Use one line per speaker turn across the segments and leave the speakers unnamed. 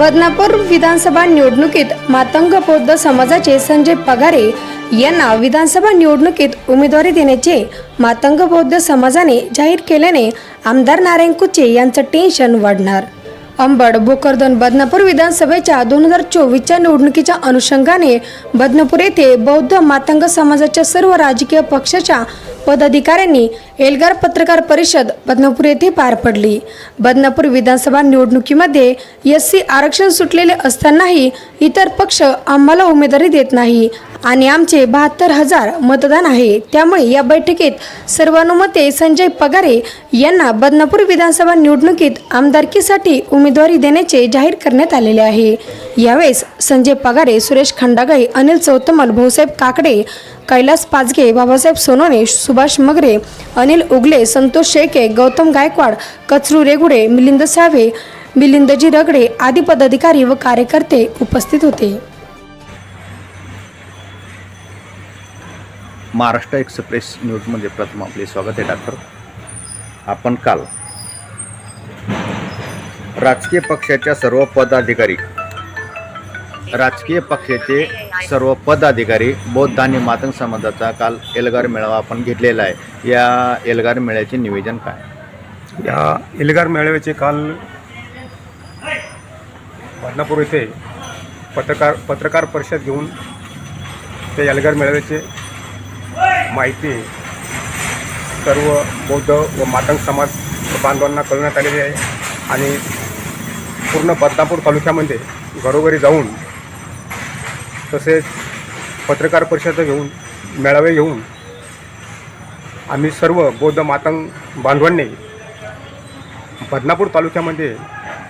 बदनापूर विधानसभा निवडणुकीत मातंग बौद्ध समाजाचे संजय पगारे यांना विधानसभा निवडणुकीत उमेदवारी देण्याचे मातंग बौद्ध समाजाने जाहीर केल्याने आमदार नारायण कुचे यांचं टेन्शन वाढणार. अंबड भोकरदन बदनापूर विधानसभेच्या दोन हजार चोवीसच्या निवडणुकीच्या अनुषंगाने बदनापूर येथे बौद्ध मातंग समाजाच्या सर्व राजकीय पक्षाच्या पदाधिकाऱ्यांनी एल्गार पत्रकार परिषद बदनापूर येथे पार पडली. बदनापूर विधानसभा निवडणुकीमध्ये एस सी आरक्षण सुटलेले असतानाही इतर पक्ष आम्हाला उमेदवारी देत नाही. आणि आमचे बहात्तर हजार मतदान आहे. त्यामुळे या बैठकीत सर्वानुमते संजय पगारे यांना बदनापूर विधानसभा निवडणुकीत आमदारकीसाठी उमेदवारी देण्याचे जाहीर करण्यात आलेले आहे. यावेळेस संजय पगारे सुरेश खंडागळे अनिल चौतमल भाऊसाहेब काकडे कैलास पाचगे बाबासाहेब सोनोने सुभाष मगरे अनिल उगले संतोष शेळके गौतम गायकवाड कचरू रेगुडे मिलिंद सावे मिलिंदजी रगडे आदी पदाधिकारी व कार्यकर्ते उपस्थित होते.
महाराष्ट्र एक्सप्रेस न्यूजमध्ये प्रथम आपले स्वागत आहे डॉक्टर. आपण काल राजकीय पक्षाच्या सर्व पदाधिकारी राजकीय पक्षाचे सर्व पदाधिकारी बौद्ध आणि मातंग समाजाचा काल एल्गार मेळावा आपण घेतलेला आहे. या एल्गार मेळ्याचे निवेदन काय?
या एल्गार मेळाव्याचे काल बदनापूर येथे पत्रकार पत्रकार परिषद घेऊन त्या एल्गार मेळाव्याचे माहिती सर्व बौद्ध व मातंग समाज बांधवांना कळवण्यात आलेली आहे. आणि पूर्ण बदनापूर तालुक्यामध्ये घरोघरी जाऊन तसेच पत्रकार परिषद घेऊन मेळावे घेऊन आम्ही सर्व बौद्ध मातंग बांधवांनी बदनापूर तालुक्यामध्ये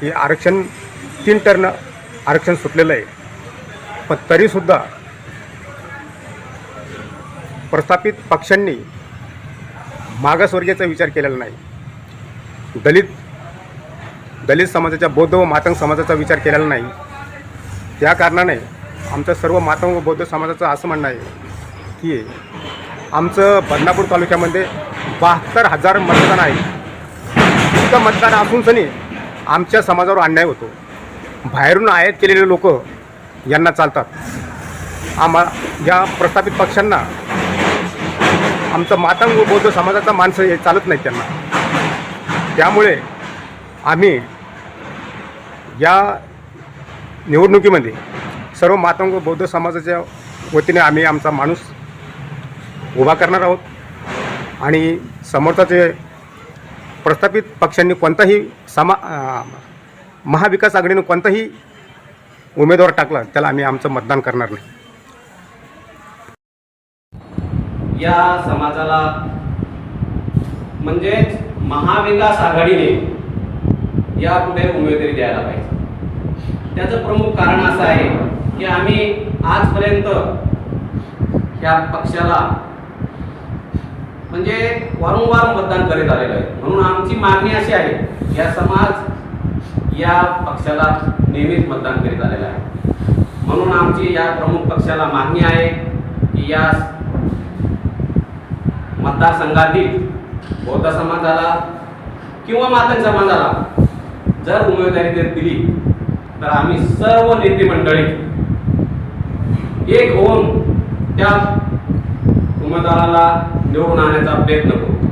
हे आरक्षण तीन टर्न आरक्षण सुटलेलं आहे. पण तरीसुद्धा प्रस्थापित पक्षांनी मागासवर्गीयाचा विचार केलेला नाही. दलित दलित समाजाच्या बौद्ध व मातंग समाजाचा विचार केलेला नाही. त्या कारणाने आमचं सर्व मातंग व बौद्ध समाजाचं असं म्हणणं आहे की आमचं बदनापूर तालुक्यामध्ये बहात्तर हजार मतदान आहे. इतकं मतदान असूनसनी आमच्या समाजावर अन्याय होतो. बाहेरून आयात केलेले लोक यांना चालतात. आम्हा या प्रस्थापित पक्षांना आमचं मातंग व बौद्ध समाजाचा माणसं हे चालत नाही त्यांना. त्यामुळे आम्ही या निवडणुकीमध्ये सर्व मातंग बौद्ध समाजाच्या वतीने आम्ही आमचा माणूस उभा करणार आहोत आणि समोरचा प्रस्थापित पक्षांनी कोणताही समा महाविकास आघाडीनं कोणताही उमेदवार टाकला त्याला आम्ही आमचं मतदान करणार नाही.
या समाजाला म्हणजेच महाविकास आघाडीने यापुढे उमेदवारी द्यायला पाहिजे. त्याचं प्रमुख कारण असं आहे की आम्ही आजपर्यंत या पक्षाला म्हणजे वारंवार मतदान करीत आलेलं आहे. म्हणून आमची मागणी अशी आहे या समाज या पक्षाला नेहमीच मतदान करीत आलेला आहे. म्हणून आमची या प्रमुख पक्षाला मागणी आहे की या मतदारसंघातील बौद्ध समाजाला किंवा मातंग समाजाला जर उमेदवारी जर दिली तर आम्ही सर्व नेते मंडळी एक होऊन त्या उमेदवाराला निवडून आणण्याचा प्रयत्न करू.